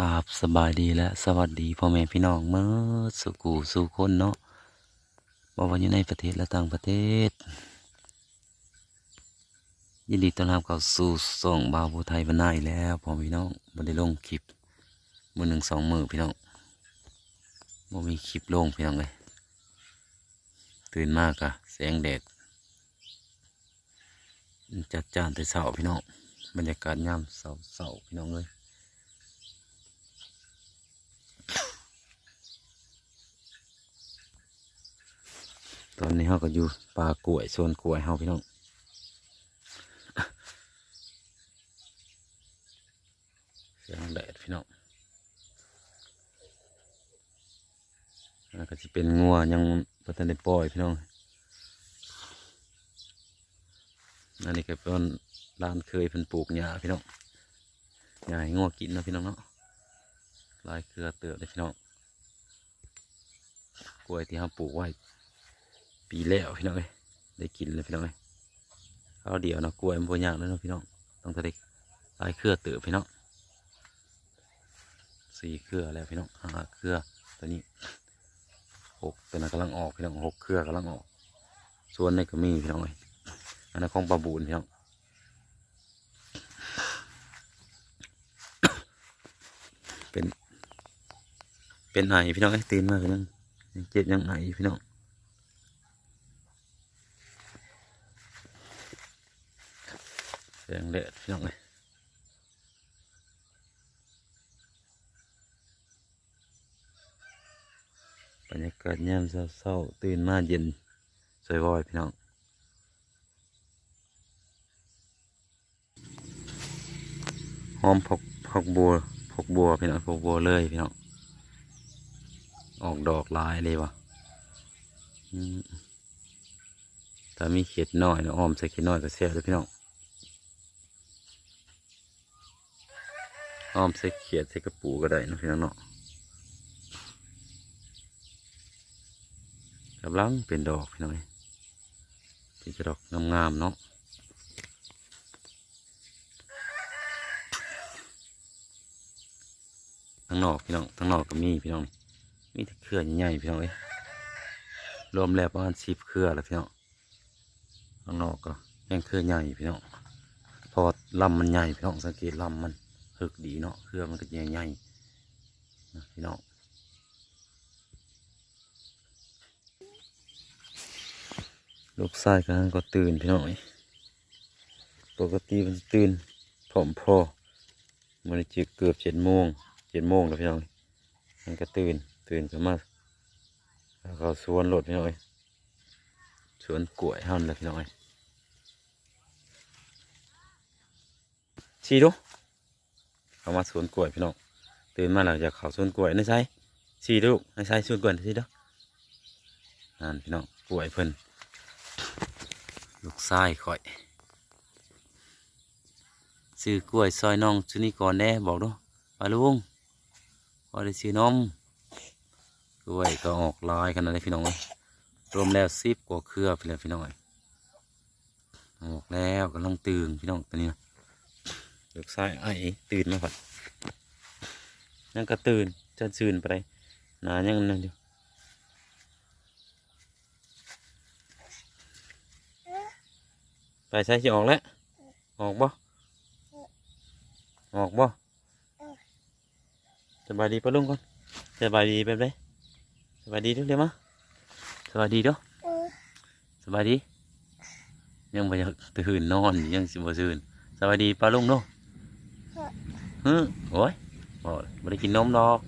กราบสบายดีและสวัสดีพ่อแม่พี่น้องเมื่อสุกูสู่คนเนาะบอกว่าอยู่ในประเทศและต่างประเทศ ยินดีต้อนรับเข้าสู่ส่องบาวผู้ไทยบรรณาอีกแล้วพ่อพี่น้องบ่ได้ลงคลิปมือหนึ่งสองมือพี่น้องบ่มีคลิปลงพี่น้องเลยตื่นมากอะแสงแดดจัดจานแต่เสาพี่น้องบรรยากาศยามเสาเสาพี่น้องเลย ตอนนี้เราก็อยู่ป่ากล้วยโซนกล้วยเฮาพี่น้องเสียงแดดพี่น้องแล้วก็จะเป็นงัวยังพัฒนาปล่อยพี่น้องอันนี้ก็เป็นร้านเคยเพิ่นปลูกหญ้าพี่น้องหญ้าให้งัวกินนะพี่น้องเนาะลายเครือเติบเลยพี่น้องกล้วยที่เราปลูกไว้ ปีแล้วพี่น้องเอ้ยได้กินเลยพี่น้องเอ้ยเอาเดี๋ยวเนาะกล้วยมันบ่ยากแล้วเนาะพี่น้องต้องทะเลลายเครือเติบพี่น้องสี่เครือแล้วพี่น้องห้าเครือตัวนี้หกตัวนั้นกำลังออกพี่น้องหกเครือกำลังออก ส่วนนี้ก็มีพี่น้องเอ้ยอันนั้นของปลาบูนพี่น้องเป็นเป็นไห้พี่น้องเอ้ยตื่นมาพี่น้องยังเจ็บยังไห้อยู่พี่น้อง แส งแดดพี่น้องเลยบรรยากาศยามเศร้าๆตื่นมาเย็น สวยวอยพี่น้องหอมผักผักบัวผักบัวพี่น้องผักบัวเลยพี่น้องออกดอกลายเลยวะถ้ามีเขียดน้อยนาะหอมใส่เขียดน้อยก็แซ่บเลยพี่น้อง อ้อมใส่เขียดใส่กระปูก็ได้นะพี่น้องเนาะกำลังเป็นดอกพี่น้องเี่จะดอกงามๆเนาะทั้งนอกพี่น้องทั้งนอกก็มีพี่น้องมีแต่เครือใหญ่ๆพี่น้องเอ้ยรวมแล้วประมาณสิบเครือแล้วพี่น้องข้างนอกก็ยังเครือใหญ่พี่น้องพอลำมันใหญ่พี่น้องสังเกตลำมัน ถึกดีเนาะเครือมันก็ใหญ่ๆนะพี่น้องลูกชายกันก็ตื่นพี่น้องเอ้ยปกติมันจะตื่นผอมพอมันจะเกือบเจ็ดโมงเจ็ดโมงแล้วพี่น้องเอ้ยมันก็ตื่นตื่นขึ้นมาแล้วก็สวนรถพี่น้องเอ้ยสวนกล้วยห้ามเลยพี่น้องเอ้ยชี้ดู เขามาสวนกล้วยพี่น้องตื่นมาแล้วอยากเขาสวนกล้วยนี่ใช่สี่ลูกนี่ใช่สวนกล้วยสิเด้อนั่นพี่น้องกล้วยเพิ่นลูกชายข่อยซื้อกล้วยซอยน้องชุนี่ก่อนแน่บอกดูปลาลุงพอได้ซื้อนมกล้วยก็ออกลายขนาดนี้พี่น้องเอ้ยรวมแล้วสิบกว่าเครือไปแล้วพี่น้องเอ้ยออกแล้วกำลังตื่นพี่น้องตัวนี้นะ ลูกชายไอ้ตื่นมาผัดนั่งก็ตื่นจะตื่นไปหนายังนั่นอยู่ไปใช้สิออกแล้วออกบ่ออกบ่สบายดีปะลุงก่อนสบายดีแบบไหนสบายดีเด้วยเดี๋ยวมาสบายดีด้อสบายดี ยังไม่อยากตื่นนอนยังสิบ่ตื่นสบายดีปลาลุงเนาะ ฮึโอ้ยบอกไม่ได้กินนมดอก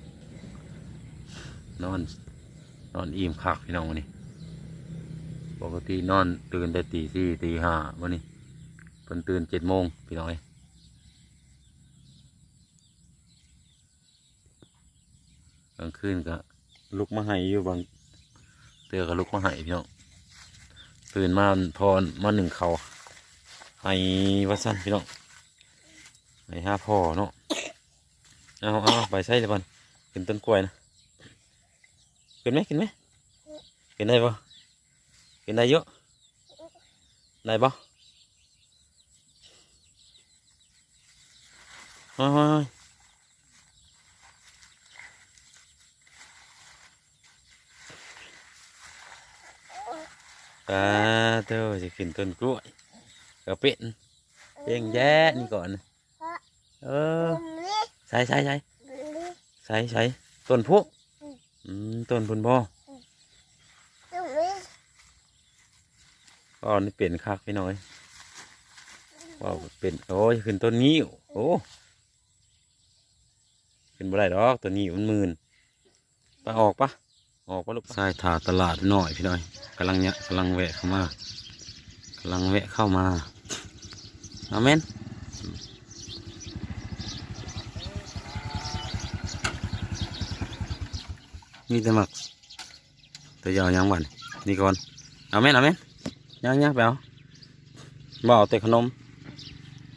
นอน นอนอิ่มคักพี่น้องวันนี้ ปกตินอนตื่นแต่ตีสี่ตีห้าวันนี้เพิ่นตื่นเจ็ดโมงพี่น้องเอ้กลางคืนก็ลุกมาให้อยู่บางเตือก็ลุกมาให้พี่น้องตื่นมาพอมาหนึ่งเขาให้วัดสั้นพี่น้อง ไปห้าพ่อเนาะเอาเอาไปใส่เลยบอลกินต้นกล้วยนะกินไหมกินไหมกินได้ปะกินได้เยอะได้ปะโอ้ยปลาเท่าจะกินต้นกล้วยก็เป็นเพียงแย่นี่ก่อน เออใส่ใส่ใส่ใส่ใส่ต้นพวกอืมต้นพุ่นบ่ก็นี่เป็นคักพี่น้อยว้าวเป็นโอ้ยขึ้นต้นนิ้วโอ้ขึ้นบ่ได้ดอกตัวนี้มันหมื่นไปออกปะออกปะลูกใส่ถาตลาดหน่อยพี่น้อยกำลังเนี่ยกำลังแวะเข้ามากำลังแวะเข้ามาอาเมน มีแต่หมักตัวยาวยังบันนี่ก่อนเอาแม่นเอาแม่นยังยังไปเอาบ่เอาแต่ขนม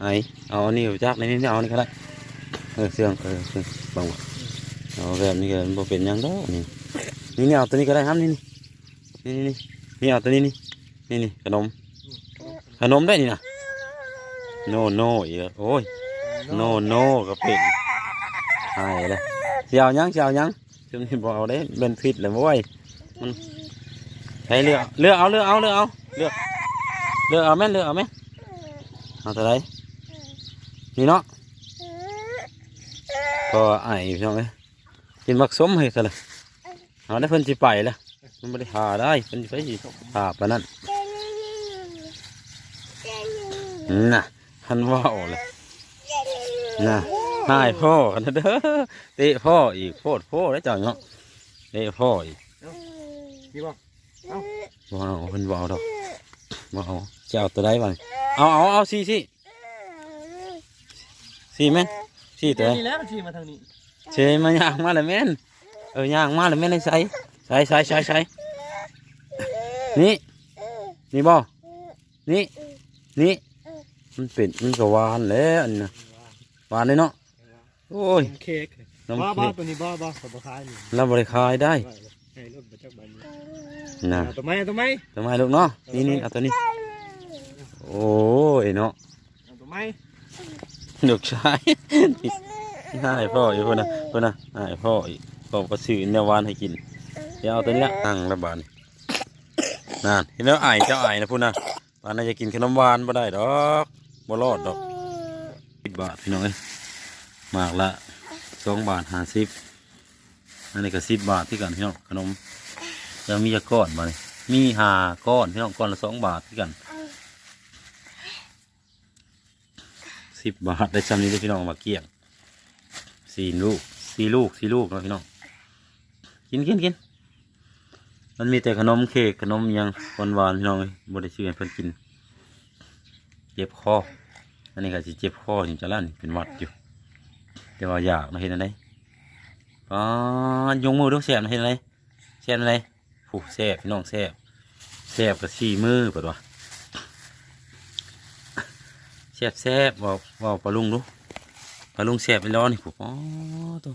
ไอ้เอาอันนี้จักในนี้เอานนี้ก็ได้เออเสื่องเออเสื่องบังเอาแบบนี้ก็บ่เป็นยังดอกนี่นี่นี่เอาตัวนี้ก็ได้ครับนี่นี่นี่นี่นี่เอาตัวนี้นี่นี่นี่ขนม ขนมได้นี่นะโนโนอีกโอ้ยโนโนก็เป็นใช่เลยเสียวยังเสียวยัง ช่วงนี้บเอาได้เป็นผิดเลยบ่อยมันใช้เลือกเลือกเอาเลือกเอาเลือกเอาเลือกเลือกเอาแม่นเลือกเอาแม่นเอาตัวไหนนี่เนาะก็ไอ้พี่น้องเอ้ยกินมักสมให้ซะเลยเอาได้เพิ่นสิไปแล้วมันบ่ได้หาได้เพิ่นสิไปสิหาปานนั้นน่ะหันเว่าเลยน่ะหายพ่อกันนะเด้อ เตะพ่ออีกโพดโพดได้วเจ้าเนาะเตะพ่ออีกนี่บ่บ่เอาเพิ่นบ่เอาดอกบ่เอาจะเอาตัวใดบ้างเอาเอาเอาสี่สี่สี่แม่นสี่ตัวใดนี่แล้วมันขี่มาทางนี้เชยมาย่างมาเลยแม่นเออย่างมาเลยแม่นเลยใส่ใส่ใส่ใส่ใส่นี่นี่บ่นี่นี่มันเป็นมันก็หวานแล้วอันนี้นะหวานเลยเนาะโอ้ยเค้ก น้ำบ้าเค้บ้ากตัวนี้บ้าบ้าขอบคายนี่เราบริคายได้ให้รถมาจากบ้านนี้นะเอาตัวไม้เอาตัวไม้ทำไมลูกเนาะนี่นี่เอาตัวนี้ โอ้ยเนาะเอาตัวไม้ลูกชายให้พ่ออยู่พุ่นนะพุ่นนะให้พ่ออีกพ่อก็ซื้อแนวหวานให้กินเดี๋ยวเอาตัวนี้ละตั้งระบาดนี่นั่นเห็นแล้วไอายเจ้าไอายนะพุ่นนะปานน่าจะกินขนมหวานบ่ได้ดอกบ่รอดดอกสิบบาทพี่น้องเอ้ยหมากละ สองบาทห้าสิบอันนี้ก็สิบบาทที่กันพี่น้องขนมยังมีจะก้อนมาเลยมีหาก้อนพี่น้องก้อนละสองบาทที่กันสิบบาทได้จำนี้ได้พี่น้องมาเกลี้ยงสี่ลูกสี่ลูกสี่ลูกนะพี่น้องกินกินกินมันมีแต่ขนมเค้กขนมยังหวานหวานพี่น้องเลยบ่ได้ชื่อเพิ่นกิน เจ็บคออันนี้ก็สิเจ็บคอถึงจะลั่นเป็นหวัดอยู่ แต่ว่าอยากมาเห็นอะไรอ๋อยงมือดูแสบมาเห็นอะไรแสบอะไรผูแสบพี่น้องแสบแสบกับสี่มือเปิดวะแสบแสบว่าว่าปลาลุงดูปลาลุงแสบไปแล้วนี่ผูอ๋อตัว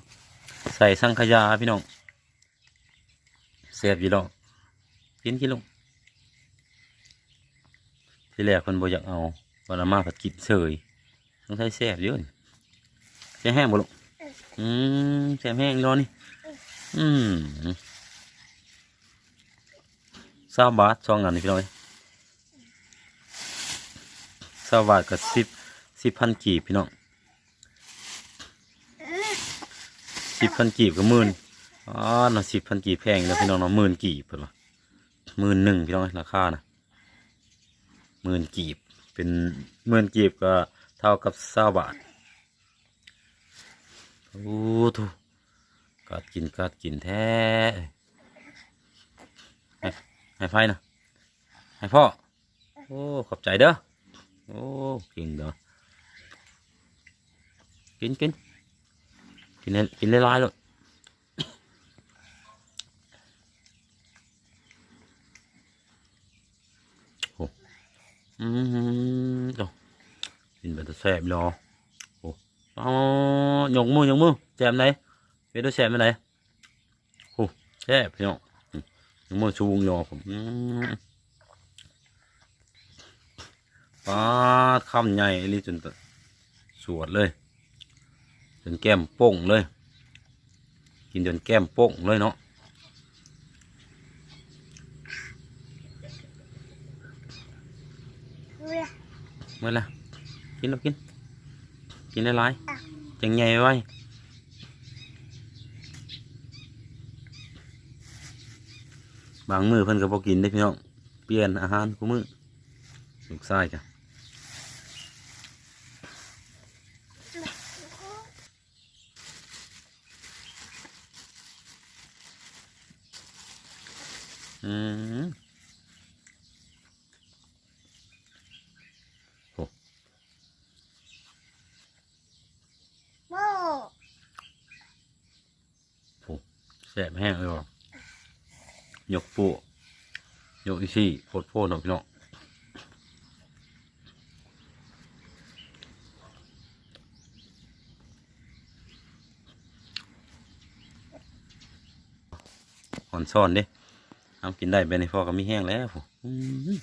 ใส่สังขยาพี่น้องแสบอยู่แล้วกินกินลงที่แรกคนบ่อยากเอาวันละมาผัดกินเฉยต้องใช้แสบเยอะ แสบแห้งบ่ลงอืมแสบแห้งรอนี่ อืมสาบาทสองอันนี่พี่น้อยสาบาทกับสิบสิบพันกีบพี่น้องสิบพันกีบกับหมื่นอ๋อน่ะสิบพันกีบแพงแล้วพี่น้องเนาะหมื่นกีบเพิ่นว่าหมื่นหนึ่งพี่น้องราคานะหมื่นกีบเป็นหมื่นกีบก็เท่ากับสาบาท โอ้ทุกัดกินกัดกินแท้ให้ให้ไฟนะให้พ่อ โอ้ ขอบใจเด้อ โอ้กินเด้อ กินกินกินกินหลายๆเลยโอ้อืมโอ้กินแต่แซ่บร ออ๋อยกมือยกมือแจมไหนเวทแจมไปไหนโอ้แซ่บพี่น้องอืมยกมือชูวงยอผมอืมปลาคำใหญ่อีหลีจนตะสวดเลย จนแก้มโป่งเลย กินจนแก้มโป่งเลยเนาะเมื่อละกินแล้วกิน กินได้หลายจังใหญ่ไว้บางมือเพิ่นก็บ่กินได้พี่น้องเปลี่ยนอาหารกูมือลูกชายจ้ะอืมโม่ แส บแห้งเลยบ่ยกปูยกอีซี่โพดโพดเนาะพี่น้องหอนซ่อนเด้เอากินได้ไปในพ่อก็มีแห้งแล้วผู้อืม